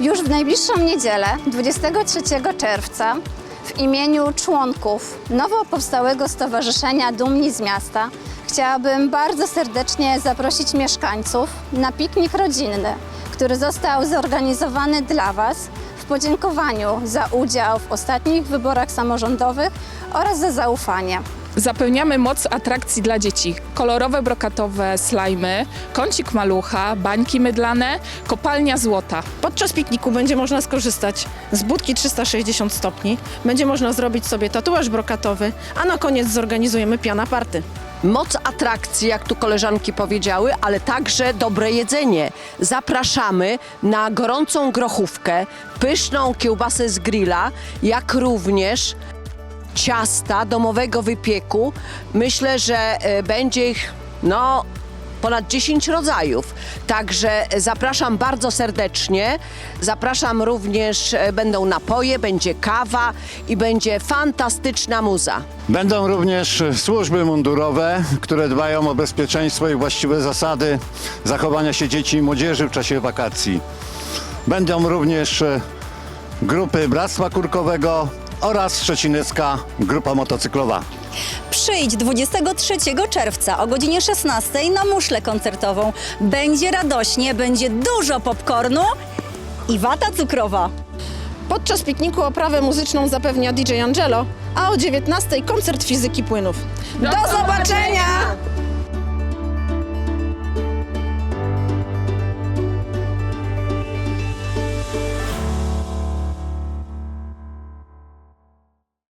Już w najbliższą niedzielę, 23 czerwca, w imieniu członków nowo powstałego Stowarzyszenia Dumni z Miasta chciałabym bardzo serdecznie zaprosić mieszkańców na piknik rodzinny, który został zorganizowany dla Was w podziękowaniu za udział w ostatnich wyborach samorządowych oraz za zaufanie. Zapełniamy moc atrakcji dla dzieci. Kolorowe brokatowe slajmy, kącik malucha, bańki mydlane, kopalnia złota. Podczas pikniku będzie można skorzystać z budki 360 stopni, będzie można zrobić sobie tatuaż brokatowy, a na koniec zorganizujemy piana party. Moc atrakcji, jak tu koleżanki powiedziały, ale także dobre jedzenie. Zapraszamy na gorącą grochówkę, pyszną kiełbasę z grilla, jak również ciasta domowego wypieku. Myślę, że e, będzie ich no ponad 10 rodzajów. Także zapraszam bardzo serdecznie. Zapraszam również, e, będą napoje, będzie kawa i będzie fantastyczna muza. Będą również służby mundurowe, które dbają o bezpieczeństwo i właściwe zasady zachowania się dzieci i młodzieży w czasie wakacji. Będą również e, grupy Bractwa Kurkowego oraz Szczecinecka Grupa Motocyklowa. Przyjdź 23 czerwca o godzinie 16 na muszlę koncertową. Będzie radośnie, będzie dużo popcornu i wata cukrowa. Podczas pikniku oprawę muzyczną zapewnia DJ Angelo, a o 19 koncert fizyki płynów. Do zobaczenia!